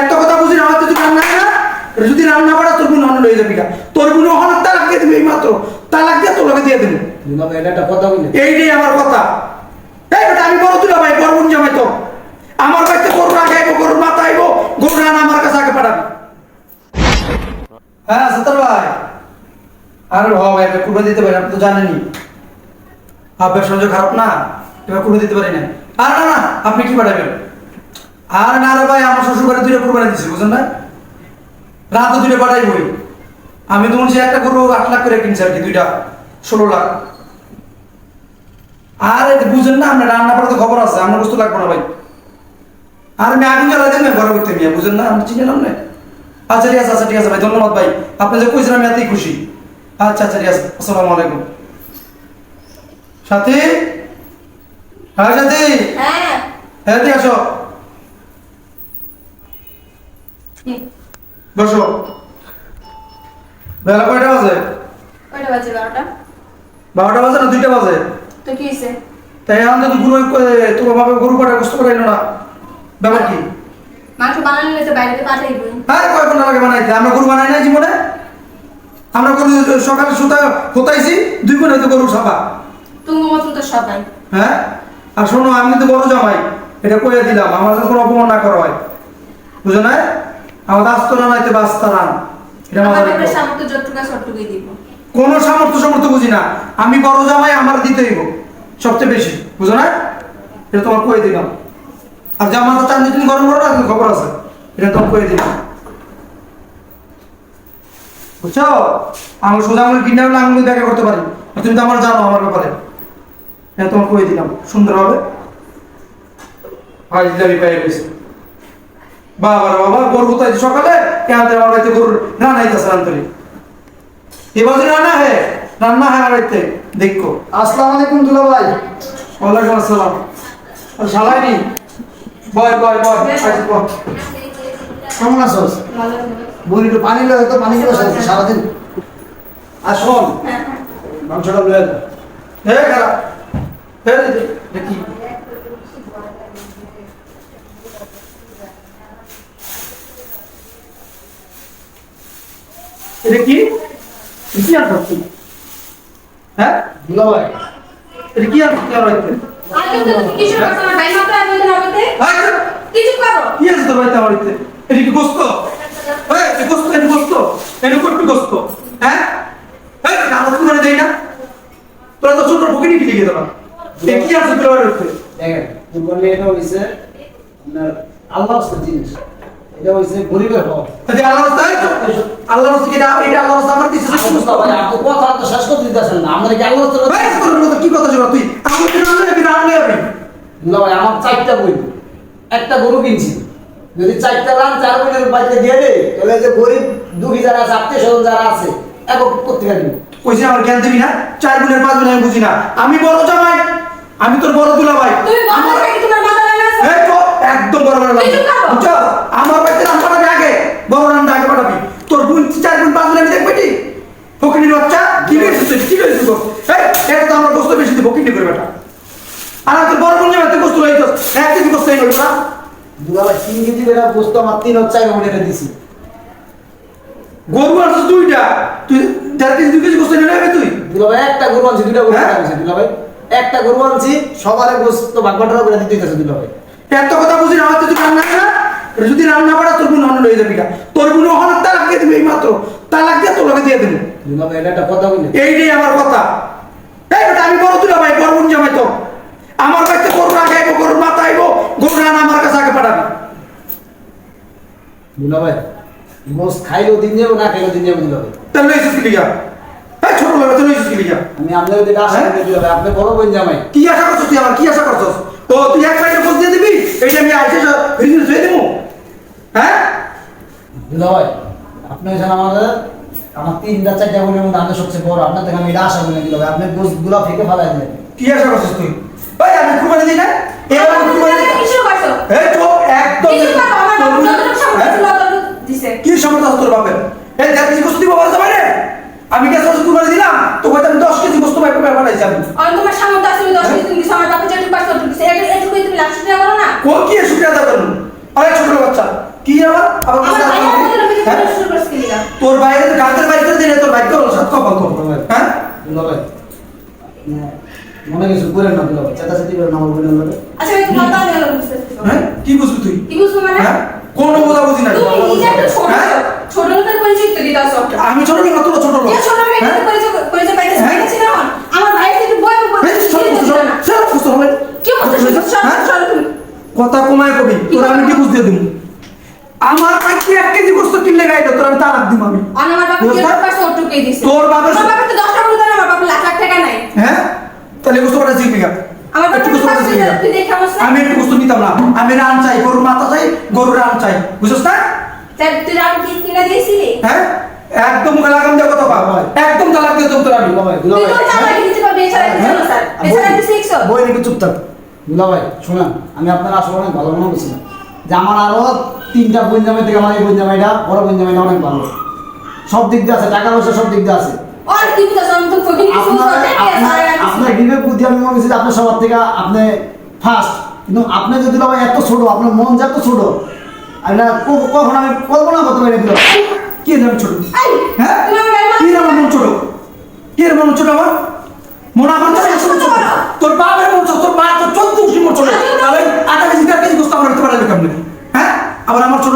এত কথা বুঝি না তুই রান্না না যদি রান্না করা তোর বোন হন লয়ে যাবি তোর বোন হন তালাক দিয়ে দিবি মাত্র তালাক দিয়ে তোর লগে দিয়ে দিবি। এটা এইটাই আমার কথা। এই বেটা আমি বড় তুলা ভাই বড় বোন জামাই তো। আমার বাড়িতে গরু আগে আইবো গরুর মাথা আইবো গরু রান আমার কাছে আগে পাঠাবি। হ্যাঁ সতর ভাই। আরে হ ভাই এবার কুড়ে দিতে পারি আপনি তো জানেনই আপনার সহ্য খারাপ না? এবার কুড়ে দিতে পারি না আর না না আপনি কি পাঠাবেন? আর না রে ভাই আমার শ্বশুর বাড়ি দুইটা কুরবানি দিচ্ছে বুঝলেন না রাতে দুইটা পাঠাইবই আমি তো মনে একটা গরু আট লাখ করে কিনছি আর কি দুইটা ষোলো লাখ। আর বুঝেন না আমরা রান্না করার তো খবর আছে আমরা বস্তু লাগবো না ভাই। আর আমি আগুন জ্বালাই দেন না ঘরে করতে নিয়ে বুঝেন না আমি চিনলাম না। আচ্ছা ঠিক আছে আচ্ছা ঠিক আছে ভাই ধন্যবাদ ভাই। আপনি যে কইছেন আমি এতই খুশি। আচ্ছা আচ্ছা ঠিক আছে আসসালামু আলাইকুম। সাথী? হ্যাঁ সাথী? হ্যাঁ। হ্যাঁ ঠিক আসো। বসো। বেলা কয়টা বাজে? কয়টা বাজে বারোটা? বারোটা বাজে না দুইটা বাজে? তো কি হয়েছে তাই এখন তো গরু তোমার বাবা গরু কাটা কষ্ট করে এলো না। ব্যাপার কি? মাংস নিলে তো বাইরে হ্যাঁ কয় ঘণ্টা লাগে বানাইতে? আমরা গরু বানাই জীবনে? আমরা গরু সকালে সুতা হতাইছি দুই গুণ হয়তো গরু সাবা তুমি মতন তো সবাই। হ্যাঁ? আর শোনো আমি কিন্তু বড় জামাই। এটা কয়ে দিলাম আমার কোনো অপমান না করা হয়। বুঝো না আমাদের আস্তরা নাইতে এটা আমার। সামর্থ্য যতটুকু দিব। কোনো সামর্থ্য সামর্থ্য বুঝি না। আমি বড় জামাই আমার দিতে হইব। সবচেয়ে বেশি। বুঝো না? এটা তোমার কয়ে দিলাম। আর জামাটা চান্দি তুমি গরম করো না খবর আছে এটা তোমার কয়ে দিলাম। বুঝছ? আমার সোজা আঙুল কিনে হলে আঙুল দেখা করতে পারি। আর তুমি তো আমার জানো আমার ব্যাপারে। এটা তোমার কয়ে দিলাম। সুন্দর হবে? আজ দাবি পেয়ে গেছে বাবা বাবা গরু তাই সকালে? কেন আমার বাড়িতে গরু রান্না হইতেছে রান্তরি এবার রান্না হয় রান্না হয় বাড়িতে দেখো। আসসালামু আলাইকুম দুলা ভাই। ওয়ালাইকুম আসসালাম। আর শালাইনি? বয় বয় বয় কেমন ভালো বোন একটু পানি লয় তো পানি দিবস আছে সারাদিন? আর শোন। হ্যাঁ। হ্যাঁ মাংসটা লয়ে যা। হে খারাপ হে দেখি। এটা কি এটা কি? আর করছি? হ্যাঁ? এটা কি আর আর কি তোর বাড়িতে আমার এটা কি গোস্ত? গোস্ত এটা গোস্ত। এটা কট্টু গোস্ত। হ্যাঁ? এই দেই না। তোরা তো ছোট ফকিনি কি লিখে দেবা কি আছে তোর দেখেন কুরবানি এটা হইছে আপনার আল্লাহ জিনিস। এটা হইছে গরিবের হক যদি আল্লাহ রাস্তায় আল্লাহ রাস্তা এটা এটা আল্লাহ রাস্তা আমার দিছে ভাই, আপনি কথা তো শেষ করতে দিতেছেন না। আমরা কি আল্লাহ হস্তে ভাই তোর মতো কি কথা শোনা? তুই আমি কি রান্না আমি রান্না আমি দুলা ভাই আমার চারটা বই। একটা গরু কিনছি। যদি চারটা রান চার বোনের বাড়িতে দিয়ে দেয় তাহলে যে গরিব দুঃখী যারা আছে আত্মীয় স্বজন যারা আছে একক পত্রিকা দিব। কইছি আমার জ্ঞান দিবি না? চার গুণের পাঁচ গুণ আমি বুঝি না। আমি বড় জামাই আমি তোর বড় দুলা ভাই তুমি বন্ধ রেখে তোমার মাথা লাগা আছে? একদম বড় বড় বুঝছ? আমার বাড়িতে রান পাঠাবি আগে বড় রান আগে পাঠাবি। তোর বোন চার গুণ পাঁচ আমি দেখবি টি ফকিনির বাচ্চা কি করেছিস তুই? কি গো এই এটা তো আমার গোস্ত বেশি দিব ফকিনি করে বেটা। আর তোর বড় বোন যাবে তুই গোস্ত লইছস এক কেজি গোস্ত এই না তিন কেজি বেড়া আমার তিন হচ্ছে চার বোনের দিছি। গরু আনছিস দুইটা। তুই চার কেজি দুই কেজি গোস্ত নিয়ে নেবে তুই? দুলা ভাই একটা গরু আনছি দুইটা গরু হ্যাঁ? আনছি দুলা ভাই একটা গরু আনছি সবারে গোস্ত ভাগ বাটোয়ারা করে দিতে হইতেছে দুলা ভাই এত কথা বুঝি হয়তো তুই রান্না না? যদি রান্না করা তোর বোন হন লয়ে যাবি। তোর বোন হন তালাক দিয়ে দিবি এই মাত্র তালাক দিয়ে তোর দিয়ে দেবো। এইটাই আমার কথা। এই বেটা আমি বড় তুলা ভাই বড় বোন জামাই তো। আমার বাড়িতে গরু আগে আইবো গরুর মাথা আইবো গরু রান আমার কাছে আগে পাঠাবি। দুলা ভাই গোস্ত খাইলেও দিন যাব না খাইলেও দিন যাব দুলা ভাই। তাহলে লইছিস কি এই ছোট লাগে তুই কি লিগা? আমি আপনার দিকে আশা হ্যাঁ? করি দুলা ভাই। আপনি বড় বোন জামাই। কি আশা করছিস তুই আমার? কি আশা করছিস? ও তুই এক সাইডে দিয়ে দিবি? এইটা আমি আইসে ভিডিও ধুয়ে দেবো হ্যাঁ? দুলা ভাই আপনি হয়েছেন আমাদের আমার তিনটা চারটা মধ্যে আমি সবচেয়ে বড়। আপনার থেকে আমি এটা আশা করি দুলা ভাই আপনি গুলা ফেকে ফেলাই কি আশা করছিস তুই? ভাই আমি কুরবানি দিই না? এবার আমি কুরবানি কিছু করছ এই তো একদম কিছু হ্যাঁ? কি সমর্থ তোর বাপের? এই গোস্ত দিব বলতে পারে আমি কুরবানি দিলাম? তো হয়তো আমি দশ কেজি গোস্ত পাইপে পাঠাইছি আমি আর তোমার সামর্থ্য আছে তুমি দশ কেজি তুমি দিছো আমার বাপের যতটুকু পারছ ততটুকু দিছে। এটুকুই তুমি লাখ টাকা ও কি শুক্রিয়া আদা করুন আরে ছোট বাচ্চা কি আবার? আবার হ্যাঁ? লিগা? তোর বাইরে গাছের বাড়িতে দিলে তোর ভাগ্য হলো সাত কপাল তো হ্যাঁ? মনে কিছু করেন না দুলাভাই চেতাচেতি করেন না আমার বোনের লোকে আচ্ছা তুমি কথা বলো বুঝতেছিস হ্যাঁ? কি বুঝবি তুই? কি বুঝব মানে? হ্যাঁ? কোনো বোঝা বুঝি না তুমি নিজে একটা ছোট হ্যাঁ? ছোট লোকের পরিচয় তো দিতে আমি ছোট না তোর ছোট লোক। ছোট লোকের? পরিচয় পরিচয় পাইতেছ? না আমার ভাই একটু বই বই সর, সর, সর, সর। কি সর হ্যাঁ? কথা কমায় কবি তোর আমি কি বুঝতে দিব আমার কাছে এক কেজি গোস্ত কিনলে গাইলো? তোর আমি তালাক দিব আমি। আর আমার বাবা বুঝতে? যে পারছে ওটুকুই দিছে? তোর বাবার- তোর বাবা তো 10 টাকা বলতো আমার বাবা লাখ লাখ টাকা নাই। হ্যাঁ? তাহলে গোস্ত কটা জিপি গা আমার বাবা গোস্ত কটা জিপি গা তুই আমি একটু গোস্ত নিতাম না। আমি রান চাই গরুর মাথা চাই গরুর রান চাই। বুঝছিস না? তুই রাম কি কিনে দিয়েছিলি? হ্যাঁ? একদম মুখে লাগাম দিয়ে কথা বল। একদম তালাক দিয়ে তোর আমি দুলাভাই তুই তো চালা কি দিতে পারবি এছাড়া কিছু না স্যার। এছাড়া তুই শিখছো? বই রেখে চুপ থাক। দুলাভাই শোনেন আমি আপনার আসলে অনেক ভালো মনে করছিলাম যে আমার আরও তিনটা বঞ্জামাই থেকে আমার এই বঞ্জামাইটা বড় বঞ্জামাইটা অনেক ভালো। সব দিক দিয়ে আছে টাকা পয়সা সব দিক দিয়ে আছে। আপনার বিবেক বুদ্ধি আমি মনে করছি আপনার সবার থেকে আপনি ফার্স্ট কিন্তু আপনি যদি ভাই এত ছোট আপনার মন যে এত ছোট আমি কখন আমি কল্পনা করতে পারি দিল কি এর নাম ছোট? হ্যাঁ? কি এর মন ছোট? কি এর মন ছোট আমার? মন আমার। তোর বাবার মন ছোট তোর মা তো চোদ্দ উঠি মন ছোট আচ্ছা, তাহলে আধা কেজি দেড় কেজি গোস্ত আমার হতে পারে কেমনে হ্যাঁ আবার আমার ছোট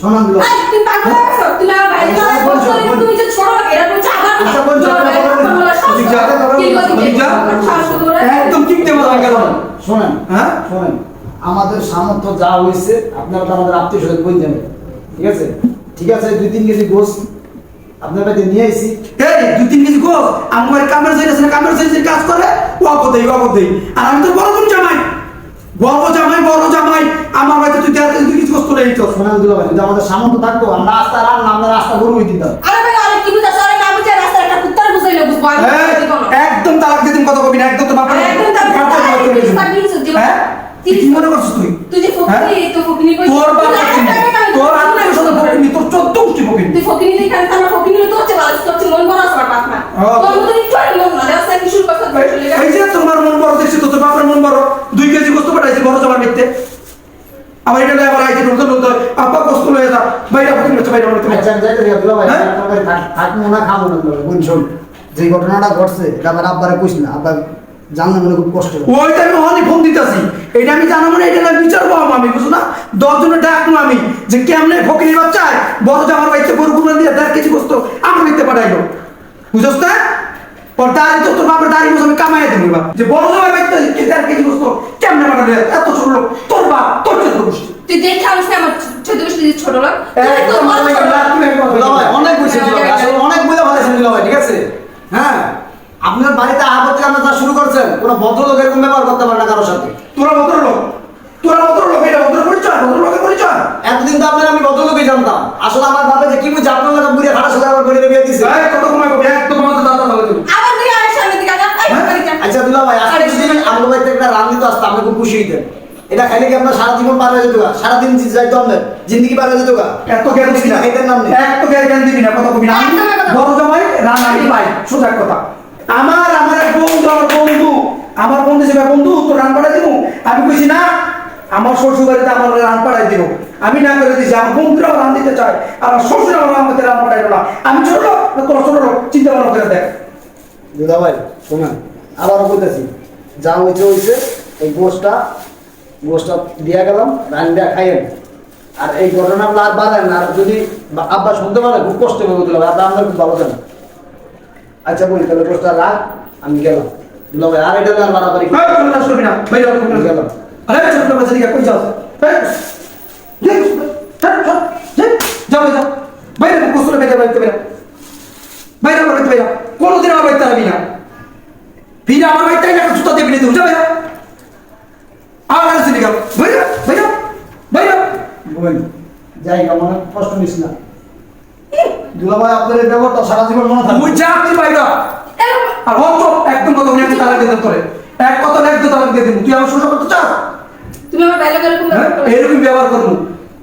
শোনান দিল। তুমি পাগল তুমি আমার আচ্ছা, তুমি যে ছোট এরা আচ্ছা, যা, একদম কিনতে শোনেন হ্যাঁ? শোনেন। আমাদের সামর্থ্য যা হয়েছে আপনারা তো আমাদের আত্মীয় স্বজন বই যাবেন ঠিক আছে? ঠিক আছে দুই তিন কেজি গোস আপনার বাড়িতে নিয়ে আইসি এই দুই তিন কেজি গোস আমার কামের কামের যাইতে কাজ করে ওয়াকো দেই ওয়াকো দেই আর আমি তো বড় বোন জামাই। বড় জামাই বড় জামাই আমার বাড়িতে তুই কেজি দুই কেজি গোস্ত রেখে দিত দিল ভাই যদি আমাদের সামর্থ্য থাকতো আমরা রাস্তা রান্না আমরা রাস্তা গরু দিতাম আরে ভাই আরে কি বুঝাছ আরে না বুঝে রাস্তা একটা কুত্তার বুঝাইলে বুঝব আমি না একদম তালাক দিয়ে দিন কথা কবি না একদম তো বাপের একদম তালাক তিরিশ দিবো। হ্যাঁ? তুই কি মনে করছিস তুই? তুই যে হ্যাঁ? ফকিনি তো ফকিনি। কই তোর বাবা তোর আত্মীয় স্বজন ফকিনি তোর চোদ্দ উষ্টি ফকিনি। তুই ফকিনি দেখে আমি তার ফকিনি তো হচ্ছে ভালো তো হচ্ছে মন বড় আছে বাপ মা তোর মতো একটু মন না রাস্তা কি শুরু করছ চলে গেল এই যে তোমার মন বড় দেখছি তো তোর বাপের মন বড় দুই কেজি গোস্ত পাঠাইছি বড় জামার মিথ্যে আবার এটা আবার আইছি নতুন নতুন আপা গোস্ত লয়ে যা বাইরে ফকিনি হচ্ছে বাইরে আচ্ছা আমি যাইতে দিই দিল ভাই হ্যাঁ? বাড়ি না খাব না বোন শোন যে ঘটনাটা ঘটছে এটা আমার আব্বারে কইস না আব্বা জানলে মনে খুব কষ্ট ওইটা আমি অনেক ফোন দিতেছি এটা আমি জানাব না এটা আমি বিচারবো আমি বুঝো না? দশ জনের ডাকবো আমি যে কেমনে ফকির বাচ্চায় বড় জামার বাড়িতে গরু গুলো দিয়ে দেড় কেজি গোস্ত আমার নিতে পাঠাইলো। বুঝোস না? ওর দাড়ি তো তোর বাপের দাড়ি বুঝে আমি কামাই দেবো এবার। যে বড় জামার কি কেজি গোস্ত কেমনে পাঠাবে এত ছোট লোক। তোর বাপ তোর চোদ্দ গোষ্ঠী। তুই দেখে না আমার চোদ্দ ছোট লোক? অনেক ভাই অনেক বুঝে দিল ভাই ঠিক আছে? হ্যাঁ? আপনার বাড়িতে আহার থেকে আপনার শুরু করছেন কোনো ভদ্রলোক এরকম ব্যবহার করতে পারে না কারোর সাথে? তোরা ভদ্র লোক তোরা ভদ্র লোক এটা ভদ্র পরিচয় ভদ্র লোকের পরিচয়। এতদিন তো আপনার আমি ভদ্রলোকই জানতাম। আসলে আমার ভাবে যে কি বুঝে আপনার বুড়িয়ে খাটা সাথে আমার করে বিয়ে দিছে এই, কত কমাই কবি একদম আমাদের দাদা ভালো তুমি আবার তুই আরেক সামনে দিকে আয়, আয়, হ্যাঁ? বাড়ি যা। আচ্ছা দুলা ভাই আজকে যদি আমাদের বাড়িতে একটা রান খুশি হইতেন এটা খাইলে কি আপনার সারা জীবন পার হয়ে যেত গা? সারাদিন যাইতো আপনার। জিন্দগি পার হয়ে যেত গা? এত জ্ঞান দিবি না। খাইতেন নাম নেই এত জ্ঞান দিবি না কথা কবি না। বড় জামাই রান আমি ভাই সোজা কথা। আমার আমার এক বন্ধু আমার বন্ধু। আমার বন্ধু হিসেবে বন্ধু তো রান পাঠাই দিব আমি কইছি না? আমার শ্বশুর বাড়িতে আমার রান পাঠাই দিব আমি না করে দিছি আমার বন্ধুরাও রান দিতে চায়। আমার শ্বশুর আমার আমাকে রান পাঠাইলো না। আমি ছোট লোক না তোর ছোট লোক চিন্তা ভালো করে দেখ। দুলা ভাই শোনেন আবারও বলতেছি যা হয়েছে হয়েছে। এই গোষ্ঠটা গোষ্ঠটা দিয়া গেলাম রান দেয়া খাইয়েন। আর এই ঘটনাগুলো আর বাঁধেন না আর যদি আব্বা শুনতে পারে খুব কষ্ট হবে দুলা ভাই আব্বা আমাদের খুব ভালো জানে। আচ্ছা বলি তাহলে গোষ্ঠটা রাখ আমি গেলাম। দুলা ভাই আর এটা আর কাজ করবি না। বাইরে গেলাম। আরে ছোট বাচ্চা দিকে কই যাও। বাইরে গোসল বাইরে বাইরে বাইরে বাইরে বাইরে কোনোদিন আমার বাড়িতে আসবি না। ফিরে আমার একটা জুতা দেবি না যাবে আর আসি দিকে বাইরে বাইরে বাইরে বল যাই আমার কষ্ট নিস না। দুলা ভাই আপনার এই ব্যাপারটা সারা জীবন মনে থাকবে। তুই যা বাইরে। আর হন একদম কথা আমি তালাক দিয়ে তোরে। এক কথা না একদম তালাক দিয়ে দেব তুই আমার শ্বশুর করতে চাস তুমি আমার বাইরে এরকম হ্যাঁ এরকম ব্যবহার করব।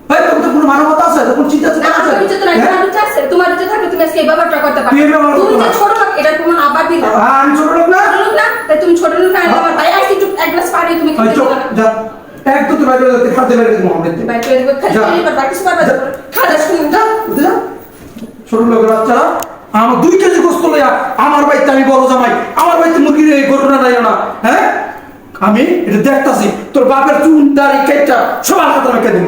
ভাই তোর তো কোনো মানবতা আছে? তোর কোনো চিন্তা আছে? আমার ইজ্জত নাই, হ্যাঁ? তোমার আছে। তোমার ইজ্জত থাকলে তুমি আজকে এই ব্যবহারটা করতে পারো। তুই এই ব্যবহার তুমি যে ছোট লোক, এটার প্রমাণ আবার দিলা। হ্যাঁ, আমি ছোট লোক না? ছোট লোক না? তাই তুমি ছোট লোক না, আমার ভাই আসছে, একটু এক গ্লাস পানি তুমি খেতে। যা। একদম তুই বাইরে যেতে খাতে বাইরে মোহাম্মদ বাইরে বাকি যা। উঠে ছোট লোকের বাচ্চারা আমার দুই কেজি গোস্ত লইয়া আমার বাড়িতে আমি বড় জামাই আমার বাড়িতে মুরগির এই গরুটা নাই না হ্যাঁ? আমি এটা দেখতাছি তোর বাপের চুন দাড়ি কেটটা সবার হাতে রেখে দিব।